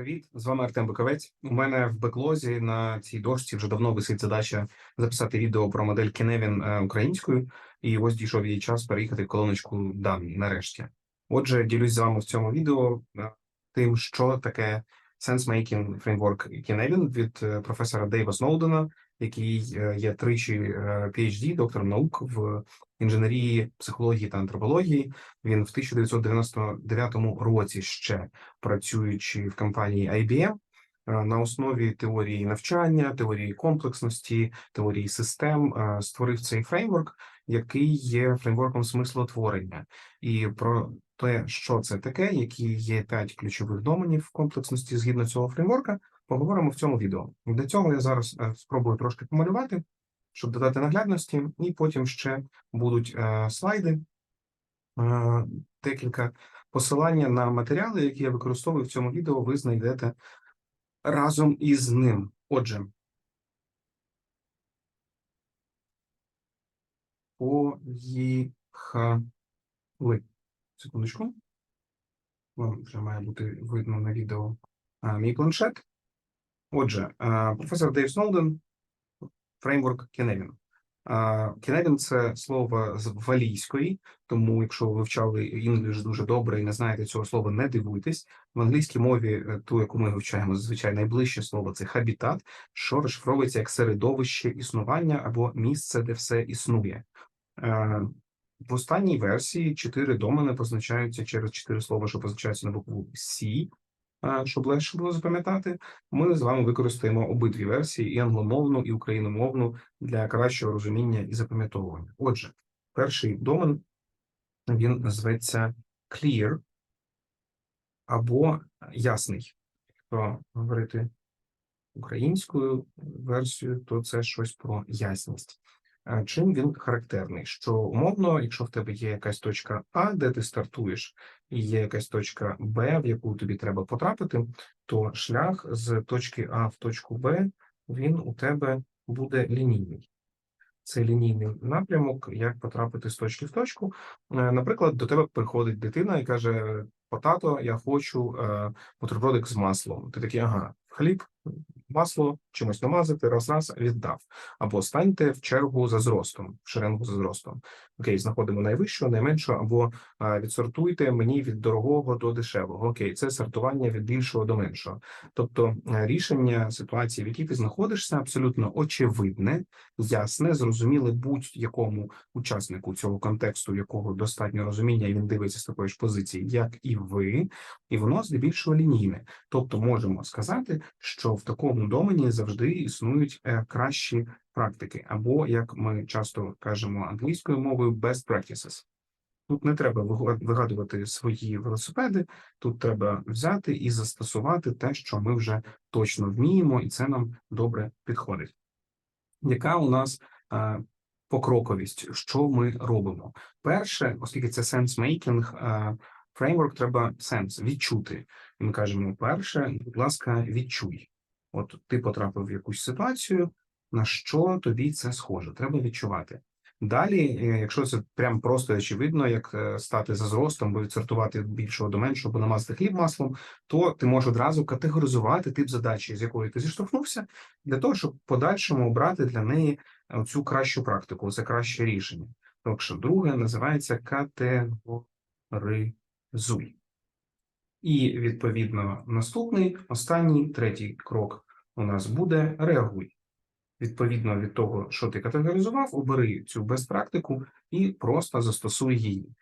Привіт, з вами Артем Биковець. У мене в беклозі на цій дошці вже давно висить задача записати відео про модель Кіневін е, українською, і ось дійшов її час переїхати в колоночку дані нарешті. Отже, ділюсь з вами в цьому відео е, тим, що таке SenseMaking Framework Кіневін від е, професора Дейва Сноудена, який е, є тричі е, PhD, доктором наук в інженерії, психології та антропології. Він в 1999 році ще працюючи в компанії IBM, е, на основі теорії навчання, теорії комплексності, теорії систем е, створив цей фреймворк, який є фреймворком смислотворення. І про те, що це таке, які є п'ять ключових доменів комплексності згідно цього фреймворка, поговоримо в цьому відео. Для цього я зараз е, спробую трошки помалювати, щоб додати наглядності, і потім ще будуть е, слайди, е, декілька посилання на матеріали, які я використовую в цьому відео, ви знайдете разом із ним. Отже, поїхали. Секундочку. Вам вже має бути видно на відео а, мій планшет. Отже, професор Дейв Сноуден, фреймворк Кеневін. Кеневін це слово з валійської, тому якщо ви вивчали інгліш дуже добре і не знаєте цього слова, не дивуйтесь. В англійській мові, е, ту, яку ми вивчаємо, зазвичай найближче слово це хабітат, що розшифровується як середовище існування або місце, де все існує. Е, В останній версії чотири домени позначаються через чотири слова, що позначаються на букву е, щоб легше було запам'ятати. Ми з вами використаємо обидві версії: і англомовну, і україномовну для кращого розуміння і запам'ятовування. Отже, перший домен він зветься Clear або ясний. Якщо говорити українською версією, то це щось про ясність. Е, Чим він характерний? Що умовно, якщо в тебе є якась точка А, де ти стартуєш, і є якась точка Б, в яку тобі треба потрапити, то шлях з точки А в точку Б він у тебе буде лінійний. Це лінійний напрямок, як потрапити з точки в точку. Е, Наприклад, до тебе приходить дитина і каже: Потато, я хочу е, бутербродик з маслом. Ти такий, ага, хліб, масло, чимось намазати, раз раз віддав. Або станьте в чергу за зростом, в шеренгу за зростом. Окей, знаходимо найвищу, найменшу, або відсортуйте мені від дорогого до дешевого. Окей, це сортування від більшого до меншого. Тобто е, рішення ситуації, в якій ти знаходишся, абсолютно очевидне, ясне, зрозуміле будь-якому учаснику цього контексту, якого достатньо розуміння, і він дивиться з такої ж позиції, як і ви, і воно здебільшого лінійне. Тобто, можемо сказати, що в такому домені завжди існують е, кращі практики, або як ми часто кажемо англійською мовою, best practices. Тут не треба вигадувати свої велосипеди, тут треба взяти і застосувати те, що ми вже точно вміємо, і це нам добре підходить. Яка у нас е, покроковість? Що ми робимо? Перше, оскільки це сенс-мейкінг, е, фреймворк треба сенс відчути. Ми кажемо: перше, будь ласка, відчуй. От ти потрапив в якусь ситуацію, на що тобі це схоже? Треба відчувати. Далі, е, якщо це прям просто очевидно, як е, стати за зростом, бо відсортувати від більшого до меншого, або намазати хліб маслом, то ти можеш одразу категоризувати тип задачі, з якою ти зіштовхнувся, для того, щоб подальшому обрати для неї цю кращу практику, це краще рішення. Так що друге називається категоризуй. І відповідно наступний, останній, третій крок у нас буде реагуй. Відповідно від того, що ти категоризував, обери цю безпрактику і просто застосуй її.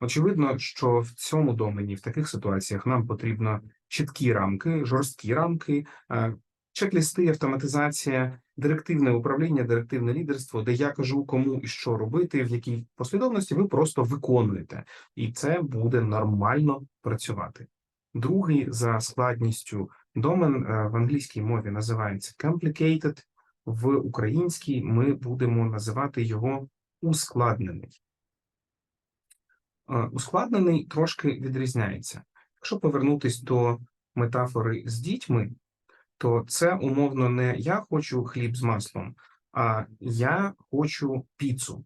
Очевидно, що в цьому домені, в таких ситуаціях, нам потрібно чіткі рамки, жорсткі рамки, е, чек-лісти, автоматизація, директивне управління, директивне лідерство, де я кажу, кому і що робити, в якій послідовності ви просто виконуєте, і це буде нормально працювати. Другий за складністю домен е, в англійській мові називається complicated, в українській ми будемо називати його ускладнений. Е, Ускладнений трошки відрізняється. Якщо повернутись до метафори з дітьми, то це умовно не я хочу хліб з маслом, а я хочу піцу.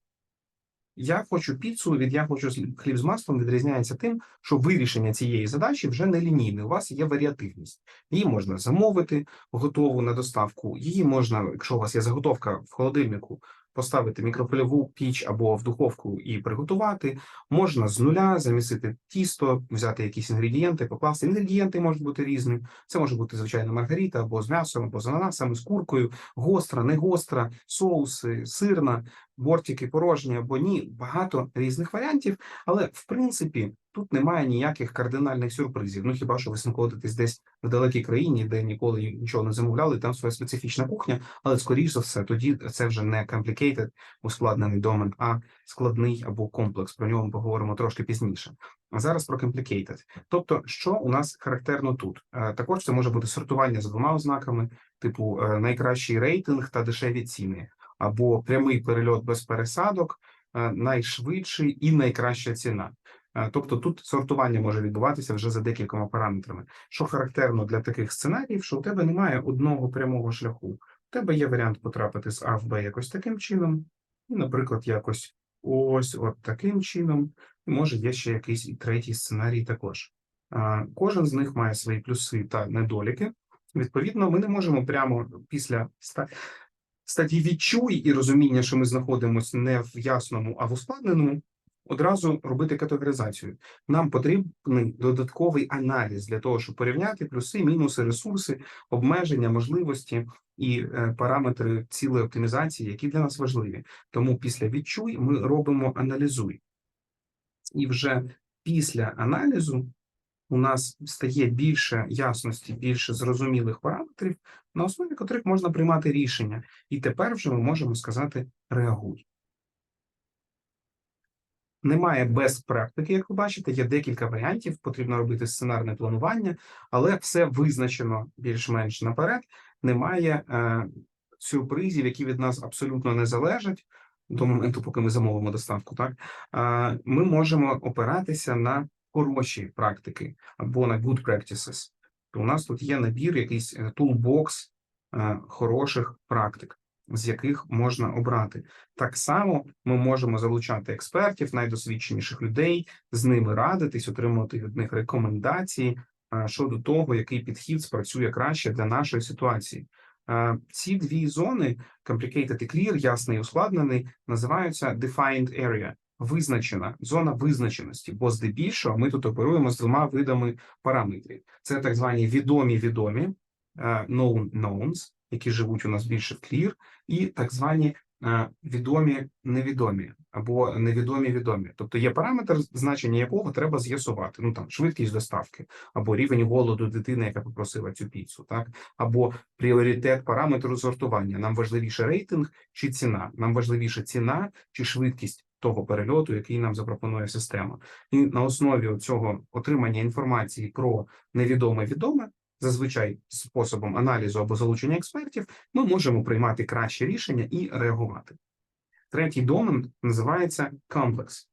Я хочу піцу від я хочу хліб з маслом відрізняється тим, що вирішення цієї задачі вже не лінійне. У вас є варіативність. Її можна замовити готову на доставку. Її можна, якщо у вас є заготовка в холодильнику, поставити в піч або в духовку і приготувати. Можна з нуля замісити тісто, взяти якісь інгредієнти, покласти. Інгредієнти можуть бути різні. Це може бути звичайно маргарита або з м'ясом, або з ананасами, з куркою, гостра, не гостра, соуси, сирна, бортики порожні або ні. Багато різних варіантів, але в принципі тут немає ніяких кардинальних сюрпризів. Ну хіба що ви знаходитесь десь в далекій країні, де ніколи нічого не замовляли, там своя специфічна кухня, але скоріш за все, тоді це вже не complicated, ускладнений домен, а складний або комплекс. Про нього ми поговоримо трошки пізніше. А зараз про complicated. Тобто, що у нас характерно тут? Е, Також це може бути сортування за двома ознаками, типу е, найкращий рейтинг та дешеві ціни, або прямий перельот без пересадок, е, найшвидший і найкраща ціна. Е, Тобто тут сортування може відбуватися вже за декількома параметрами. Що характерно для таких сценаріїв, що у тебе немає одного прямого шляху. У тебе є варіант потрапити з А в Б якось таким чином, і, наприклад, якось ось от таким чином. І може є ще якийсь і третій сценарій також. Кожен з них має свої плюси та недоліки. Відповідно, ми не можемо прямо після ста- стадії відчуй і розуміння, що ми знаходимося не в ясному, а в ускладненому, одразу робити категоризацію. Нам потрібний додатковий аналіз для того, щоб порівняти плюси, мінуси, ресурси, обмеження, можливості і е, параметри цілої оптимізації, які для нас важливі. Тому після відчуй ми робимо аналізуй. І вже після аналізу у нас стає більше ясності, більше зрозумілих параметрів, на основі котрих можна приймати рішення. І тепер вже ми можемо сказати реагуй. Немає без практики, як ви бачите, є декілька варіантів, потрібно робити сценарне планування, але все визначено більш-менш наперед. Немає е, сюрпризів, які від нас абсолютно не залежать до моменту, поки ми замовимо доставку. Так е, ми можемо опиратися на хороші практики або на good practices. У нас тут є набір, якийсь е, toolbox е, хороших практик, з яких можна обрати. Так само ми можемо залучати експертів, найдосвідченіших людей, з ними радитись, отримувати від них рекомендації е, щодо того, який підхід спрацює краще для нашої ситуації. Е, Ці дві зони complicated і clear, ясний і ускладнений, називаються defined area, визначена зона визначеності, бо здебільшого ми тут оперуємо з двома видами параметрів. Це так звані відомі відомі е, known knowns, які живуть у нас більше в clear, і так звані е, відомі невідомі або невідомі відомі. Тобто є параметр, значення якого треба з'ясувати. Ну там швидкість доставки, або рівень голоду дитини, яка попросила цю піцу, так або пріоритет параметру сортування. Нам важливіше рейтинг чи ціна. Нам важливіше ціна чи швидкість того перельоту, який нам запропонує система. І на основі цього отримання інформації про невідоме відоме. Зазвичай способом аналізу або залучення експертів ми можемо приймати кращі рішення і реагувати. Третій домен називається комплекс.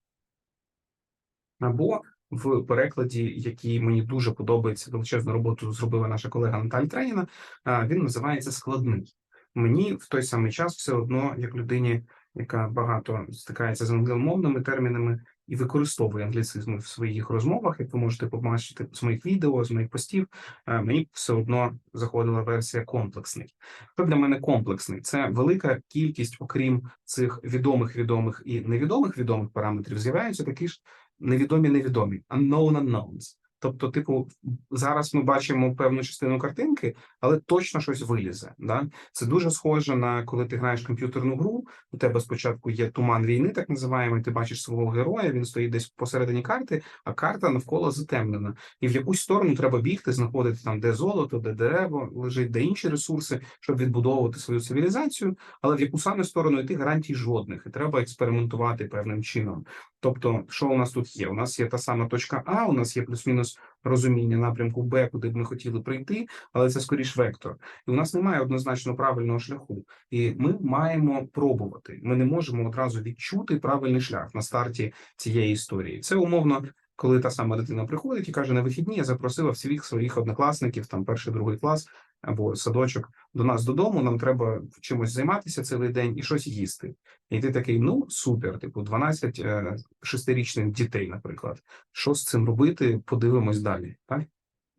Або в перекладі, який мені дуже подобається, величезну роботу зробила наша колега Наталя Треніна, він називається складний. Мені в той самий час все одно, як людині, яка багато стикається з англомовними термінами і використовує англіцизми в своїх розмовах, як ви можете побачити з моїх відео, з моїх постів, мені все одно заходила версія комплексний. Що для мене комплексний? Це велика кількість, окрім цих відомих відомих і невідомих відомих параметрів, з'являються такі ж невідомі невідомі unknown unknowns. Тобто, типу, зараз ми бачимо певну частину картинки, але точно щось вилізе. Да? Це дуже схоже на коли ти граєш комп'ютерну гру. У тебе спочатку є туман війни, так називаємо, і ти бачиш свого героя. Він стоїть десь посередині карти, а карта навколо затемнена. І в якусь сторону треба бігти, знаходити там, де золото, де дерево лежить, де інші ресурси, щоб відбудовувати свою цивілізацію. Але в яку саме сторону йти гарантій жодних, і треба експериментувати певним чином. Тобто, що у нас тут є? У нас є та сама точка А, у нас є плюс-мінус розуміння напрямку Б, куди б ми хотіли прийти, але це скоріш вектор. І у нас немає однозначно правильного шляху. І ми маємо пробувати. Ми не можемо одразу відчути правильний шлях на старті цієї історії. Це умовно. Коли та сама дитина приходить і каже на вихідні, я запросила всіх своїх однокласників, там перший другий клас, або садочок до нас додому. Нам треба чимось займатися цілий день і щось їсти. І ти такий: ну супер, типу, 12 е, шестирічних дітей, наприклад. Що з цим робити? Подивимось далі. Так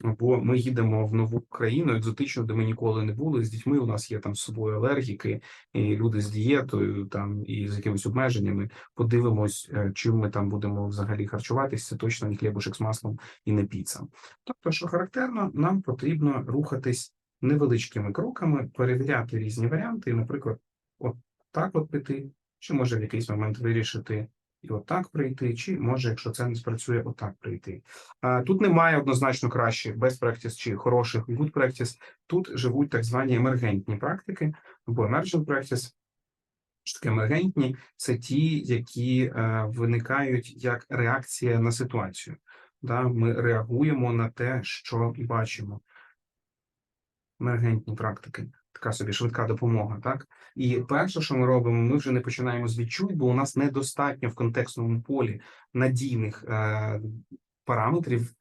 бо ми їдемо в нову країну екзотичну, де ми ніколи не були. З дітьми у нас є там з собою алергіки, і люди з дієтою там і з якимись обмеженнями. Подивимось, е, чим ми там будемо взагалі харчуватися. Це точно не хлібушек з маслом і не піца. Тобто, що характерно, нам потрібно рухатись невеличкими кроками, перевіряти різні варіанти. Наприклад, от так от піти, чи може в якийсь момент вирішити і отак прийти, чи може, якщо це не спрацює, отак прийти. Тут немає однозначно кращих best practice чи хороших good practice. Тут живуть так звані емергентні практики або emergent practice. Що таке емергентні? Це ті, які е, виникають як реакція на ситуацію. Да? Ми реагуємо на те, що бачимо. Емергентні практики така собі швидка допомога. Так і перше, що ми робимо, ми вже не починаємо з відчуй, бо у нас недостатньо в контекстному полі надійних е, параметрів.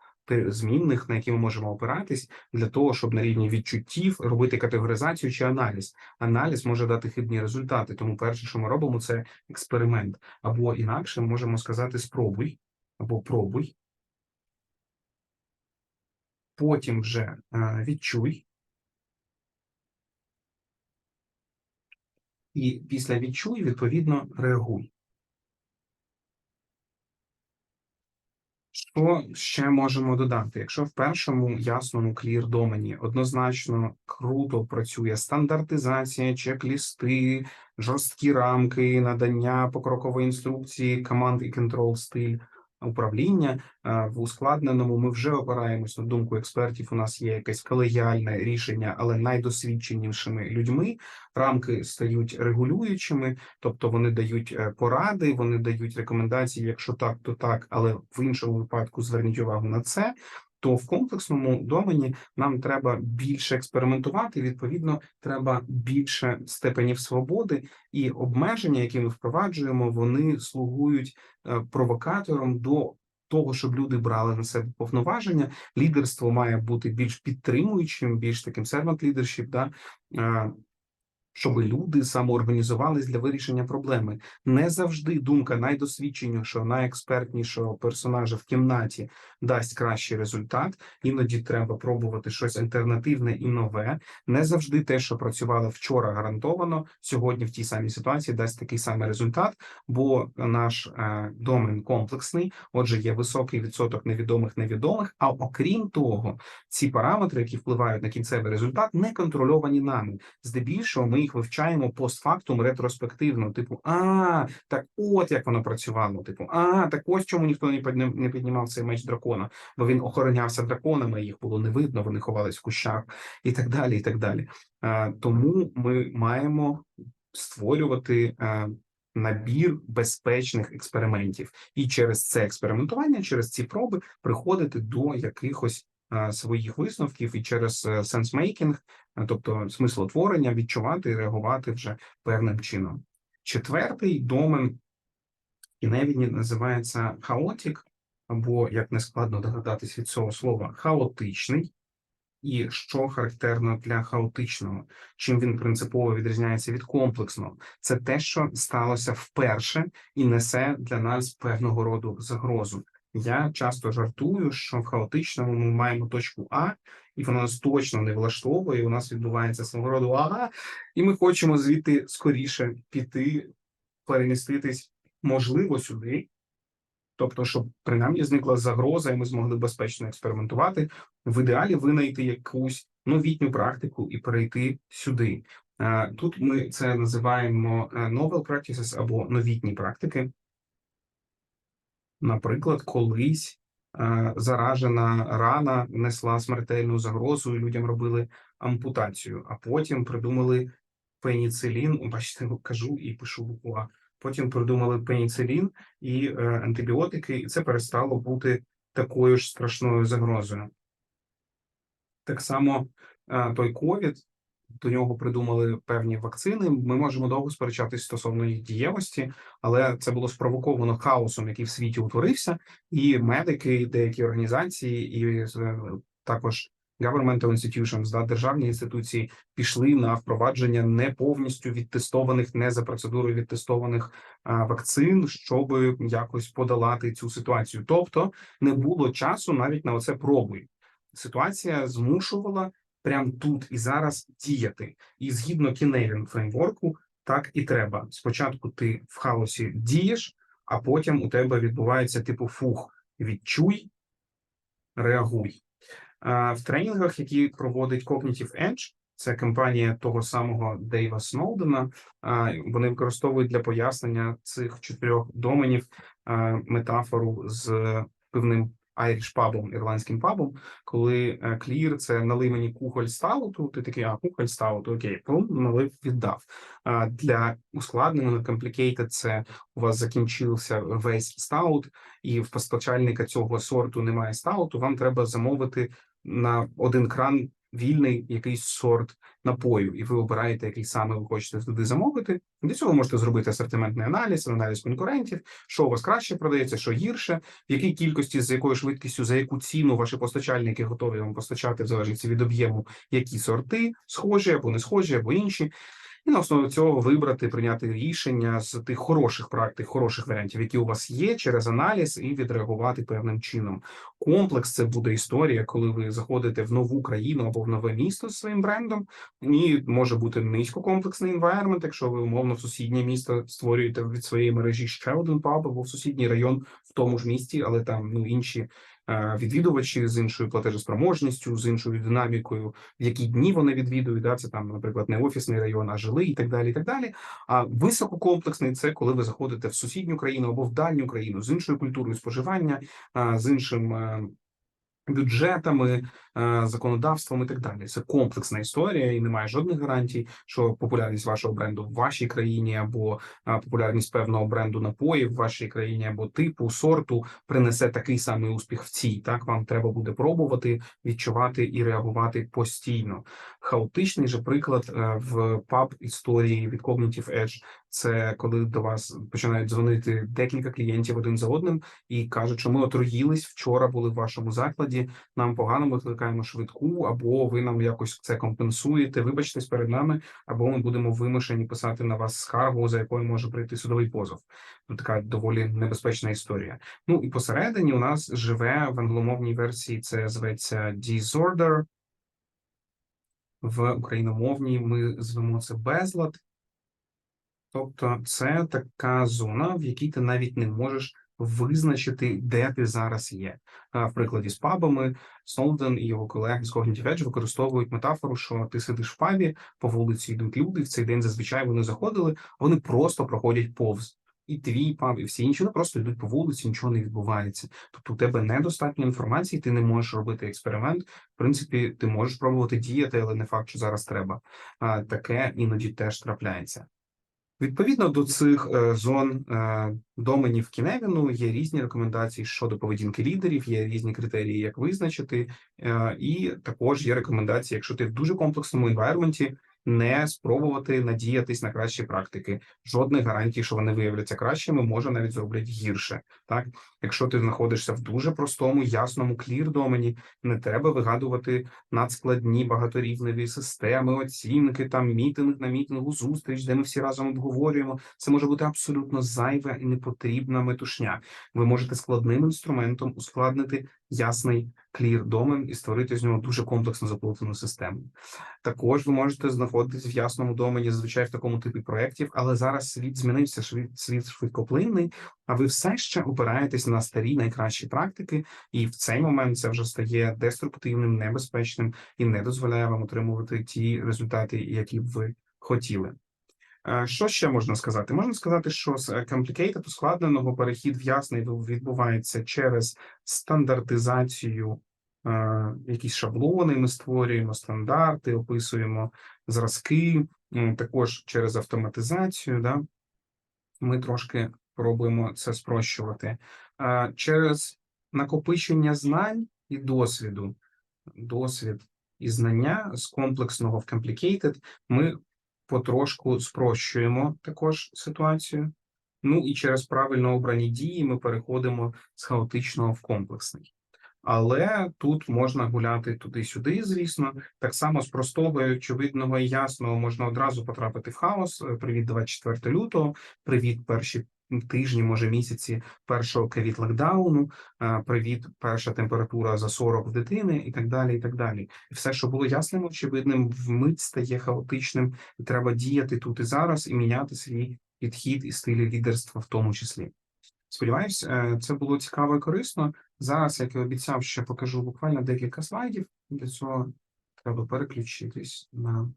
Змінних, на які ми можемо опиратись для того, щоб на рівні відчуттів робити категоризацію чи аналіз. Аналіз може дати хибні результати. Тому перше, що ми робимо, це експеримент. Або інакше можемо сказати спробуй, або пробуй. Потім вже е, відчуй, і після відчуй, відповідно, реагуй. Що ще можемо додати? Якщо в першому ясному клір домені однозначно круто працює стандартизація, чек-лісти, жорсткі рамки, надання покрокової інструкції, команд і контрол стиль, управління в ускладненому. Ми вже опираємось на думку експертів. У нас є якесь колегіальне рішення, але найдосвідченішими людьми рамки стають регулюючими, тобто вони дають е, поради, вони дають рекомендації. Якщо так, то так, але в іншому випадку зверніть увагу на це то в комплексному домені нам треба більше експериментувати. Відповідно, треба більше степенів свободи і обмеження, які ми впроваджуємо, вони слугують е, провокатором до. Того, щоб люди брали на себе повноваження, лідерство має бути більш підтримуючим, більш таким servant leadership, да е, щоб люди самоорганізувались для вирішення проблеми. Не завжди думка найдосвідченішого, найекспертнішого персонажа в кімнаті дасть кращий результат. Іноді треба пробувати щось альтернативне і нове. Не завжди те, що працювало вчора, гарантовано сьогодні в тій самій ситуації дасть такий самий результат, бо наш е, домен комплексний. Отже, є високий відсоток невідомих невідомих. А окрім того, ці параметри, які впливають на кінцевий результат, не контрольовані нами. Здебільшого ми їх вивчаємо постфактум ретроспективно. Типу, а так, от як воно працювало. Типу, а так ось чому ніхто не піднімав цей меч дракона, бо він охоронявся драконами, їх було не видно, вони ховались в кущах і так далі. І так далі. А, Тому ми маємо створювати. А, Набір безпечних експериментів, і через це експериментування, через ці проби приходити до якихось Е, своїх висновків і через е, сенсмейкінг, е, тобто смислотворення, відчувати і реагувати вже певним чином. Четвертий домен Кіневіні називається хаотік, або як не складно догадатись від цього слова, хаотичний. І що характерно для хаотичного, чим він принципово відрізняється від комплексного, це те, що сталося вперше і несе для нас певного роду загрозу. Я часто жартую, що в хаотичному ми маємо точку А, і вона нас точно не влаштовує. У нас відбувається свого роду ага, і ми хочемо звідти скоріше піти, переміститись, можливо, сюди. Тобто, щоб принаймні зникла загроза, і ми змогли безпечно експериментувати. В ідеалі винайти якусь новітню практику і перейти сюди. Тут ми це називаємо е, novel practices або новітні практики. Наприклад, колись е, заражена рана несла смертельну загрозу, і людям робили ампутацію, а потім придумали пеніцилін. Бачите, кажу і пишу букву. Потім придумали пеніцилін і е, антибіотики, і це перестало бути такою ж страшною загрозою. Так само е, той ковід до нього придумали певні вакцини. Ми можемо довго сперечатись стосовно їх дієвості, але це було спровоковано хаосом, який в світі утворився, і медики, і деякі організації, і е, також governmental institutions, да, державні інституції пішли на впровадження не повністю відтестованих, не за процедурою відтестованих а, вакцин, щоб якось подолати цю ситуацію. Тобто не було часу навіть на оце пробуй. Ситуація змушувала прямо тут і зараз діяти. І згідно Кіневін фреймворку, так і треба. Спочатку ти в хаосі дієш, а потім у тебе відбувається типу фух, відчуй, реагуй. В тренінгах, які проводить Cognitive Edge, це компанія того самого Дейва Сноудена. Вони використовують для пояснення цих чотирьох доменів метафору з певним Irish пабом, ірландським пабом, коли е, клір це налий мені кухоль стауту, ти такий, а кухоль стауту, окей, пум, налив, віддав. Для ускладненого complicated це у вас закінчився весь стаут, і в постачальника цього сорту немає стауту, вам треба замовити на один кран вільний якийсь сорт напою, і ви обираєте, який саме ви хочете туди замовити. Для цього можете зробити асортиментний аналіз, аналіз конкурентів, що у вас краще продається, що гірше, в якій кількості, з якою швидкістю, за яку ціну ваші постачальники готові вам постачати, в залежності від об'єму, які сорти схожі або не схожі, або інші. І на основі цього вибрати, прийняти рішення з тих хороших практик, хороших варіантів, які у вас є, через аналіз, і відреагувати певним чином. Комплекс це буде історія, коли ви заходите в нову країну або в нове місто з своїм брендом, і може бути низькокомплексний environment, якщо ви умовно в сусіднє місто створюєте від своєї мережі ще один паб або в сусідній район в тому ж місті, але там ну інші відвідувачі з іншою платежеспроможністю, з іншою динамікою, в які дні вони відвідують. Да, це там, наприклад, не офісний район, а жилий і так далі. І так далі. А висококомплексний це коли ви заходите в сусідню країну або в дальню країну з іншою культурою споживання, з іншим. е, Бюджетами, е, законодавством і так далі. Це комплексна історія, і немає жодних гарантій, що популярність вашого бренду в вашій країні або е, популярність певного бренду напоїв в вашій країні або типу сорту принесе такий самий успіх в цій. Так вам треба буде пробувати, відчувати і реагувати постійно. Хаотичний же приклад е, в паб історії від Cognitive Edge – це коли до вас починають дзвонити декілька клієнтів один за одним і кажуть, що ми отруїлись вчора, були в вашому закладі. Нам погано ми викликаємо швидку, або ви нам якось це компенсуєте. Вибачтесь перед нами, або ми будемо вимушені писати на вас скаргу, за якою може прийти судовий позов. Тут така доволі небезпечна історія. Ну і посередині у нас живе в англомовній версії. Це зветься disorder. В україномовній ми звемо це безлад. Тобто це така зона, в якій ти навіть не можеш визначити, де ти зараз є. В прикладі з пабами Сноуден і його колеги з Cognitive Edge використовують метафору, що ти сидиш в пабі, по вулиці йдуть люди. В цей день зазвичай вони заходили, вони просто проходять повз. І твій паб, і всі інші вони просто йдуть по вулиці, нічого не відбувається. Тобто у тебе недостатньо інформації, ти не можеш робити експеримент. В принципі, ти можеш пробувати діяти, але не факт, що зараз треба. А таке іноді теж трапляється. Відповідно до цих е, зон е, доменів Кіневіну є різні рекомендації щодо поведінки лідерів, є різні критерії, як визначити, е, і також є рекомендації, якщо ти в дуже комплексному інвайрменті, не спробувати надіятись на кращі практики. Жодних гарантій, що вони виявляться кращими, може навіть зроблять гірше. Так, якщо ти знаходишся в дуже простому, ясному клір домені, не треба вигадувати надскладні багаторівневі системи, оцінки, там мітинг на мітингу, зустріч, де ми всі разом обговорюємо. Це може бути абсолютно зайва і непотрібна метушня. Ви можете складним інструментом ускладнити ясний клір домен і створити з нього дуже комплексно заплутану систему. Також ви можете знаходитись в ясному домені, зазвичай в такому типі проєктів, але зараз світ змінився, світ, швидкоплинний, а ви все ще опираєтесь на старі найкращі практики, і в цей момент це вже стає деструктивним, небезпечним і не дозволяє вам отримувати ті результати, які б ви хотіли. Е, Що ще можна сказати? Можна сказати, що з е, complicated, ускладненого перехід в ясний відбувається через стандартизацію, е, якісь шаблони. Ми створюємо стандарти, описуємо зразки, також через автоматизацію. Да? Ми трошки пробуємо це спрощувати. Через накопичення знань і досвіду, досвід і знання з комплексного в complicated ми потрошку спрощуємо також ситуацію. Ну і через правильно обрані дії ми переходимо з хаотичного в комплексний. Але тут можна гуляти туди-сюди, звісно. Так само з простого, очевидного і ясного можна одразу потрапити в хаос. Е, Привіт, 24 лютого. Привіт, перші тижні, може місяці першого ковід локдауну. е, Привіт, перша температура за 40 в дитини, і так далі. І так далі. Все, що було ясним, очевидним, вмить стає хаотичним. І треба діяти тут і зараз і міняти свій підхід і стилі лідерства, в тому числі. Сподіваюсь, е, це було цікаво і корисно. Зараз, як і обіцяв, ще покажу буквально декілька слайдів. Для цього треба переключитись на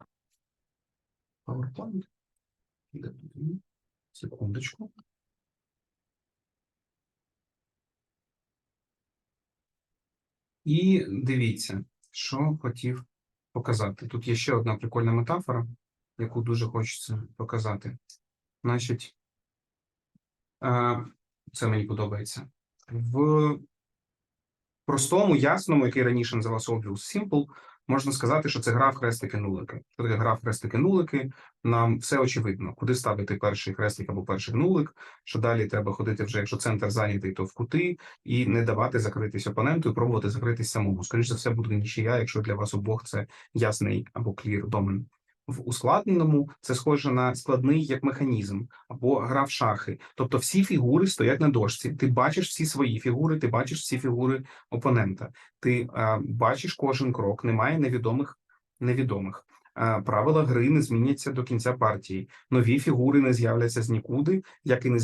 PowerPoint. Секундочку. І дивіться, що хотів показати. Тут є ще одна прикольна метафора, яку дуже хочеться показати. Значить, е, це мені подобається. В простому, ясному, який раніше називався Obvious Simple, можна сказати, що це гра в хрестики-нулики. Що таке гра в хрестики-нулики? Нам все очевидно, куди ставити перший хрестик або перший нулик, що далі треба ходити вже, якщо центр зайнятий, то в кути, і не давати закритись опоненту, і пробувати закритись самому. Скоріше за все, буде нічия, якщо для вас обох це ясний або клір домен. В ускладненому це схоже на складний як механізм або гра в шахи. Тобто всі фігури стоять на дошці. Ти бачиш всі свої фігури, ти бачиш всі фігури опонента. Ти е, бачиш кожен крок, немає невідомих невідомих. Правила гри не зміняться до кінця партії. Нові фігури не з'являться з нікуди, як і не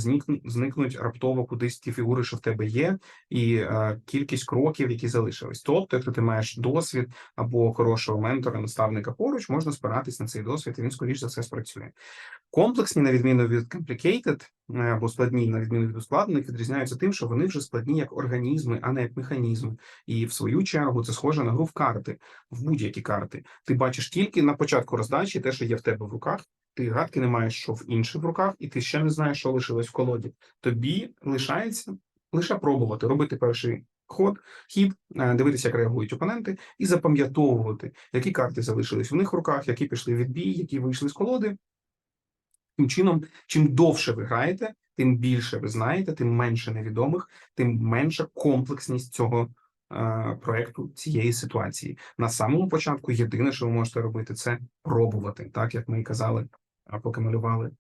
зникнуть, раптово кудись ті фігури, що в тебе є, і кількість кроків, які залишились. Тобто, якщо ти маєш досвід або хорошого ментора, наставника поруч, можна спиратись на цей досвід, і він скоріш за все спрацює. Комплексні, на відміну від complicated, е, або складні, на відміну від ускладнених, відрізняються тим, що вони вже складні як організми, а не як механізми. І в свою чергу це схоже на гру в карти, в будь-які карти. Ти бачиш тільки на початку роздачі те, що є в тебе в руках. Ти гадки не маєш, що в інших в руках, і ти ще не знаєш, що лишилось в колоді. Тобі лишається лише пробувати робити перший ход, хід, е, дивитися, як реагують опоненти, і запам'ятовувати, які карти залишились в них в руках, які пішли в відбій, які вийшли з колоди. Тим чином, чим довше ви граєте, тим більше ви знаєте, тим менше невідомих, тим менша комплексність цього проекту цієї ситуації. На самому початку єдине, що ви можете робити, це пробувати, так як ми і казали, а поки малювали.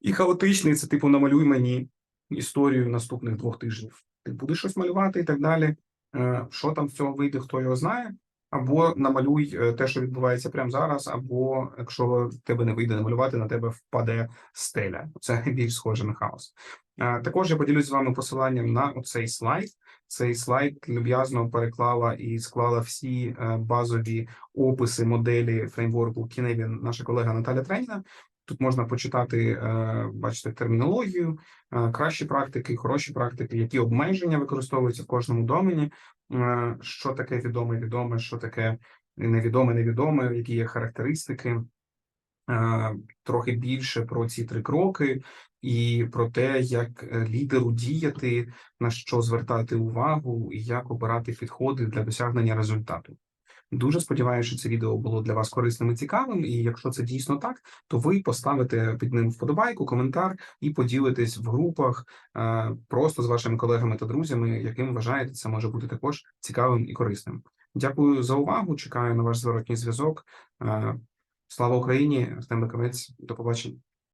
І хаотичний це типу намалюй мені історію наступних двох тижнів. Ти будеш щось малювати і так далі. Е, Що там з цього вийде, хто його знає. Або намалюй е, те, що відбувається прямо зараз, або якщо тебе не вийде намалювати, на тебе впаде стеля. Це більш схоже на хаос. Е, Також я поділюсь з вами посиланням на оцей слайд. Цей слайд люб'язно переклала і склала всі е, базові описи моделі фреймворку Кіневі наша колега Наталя Треніна. Тут можна почитати, е, бачите, термінологію, е, кращі практики, хороші практики, які обмеження використовуються в кожному домені, що таке відоме, відоме, що таке невідоме, невідоме, які є характеристики. Трохи більше про ці три кроки і про те, як е, лідеру діяти, на що звертати увагу і як обирати підходи для досягнення результату. Дуже сподіваюся, що це відео було для вас корисним і цікавим. І якщо це дійсно так, то ви поставите під ним вподобайку, коментар і поділитесь в групах е, просто з вашими колегами та друзями, яким вважаєте, це може бути також цікавим і корисним. Дякую за увагу. Чекаю на ваш зворотній зв'язок. Е, Слава Україні! Артем Бакавець. До побачення.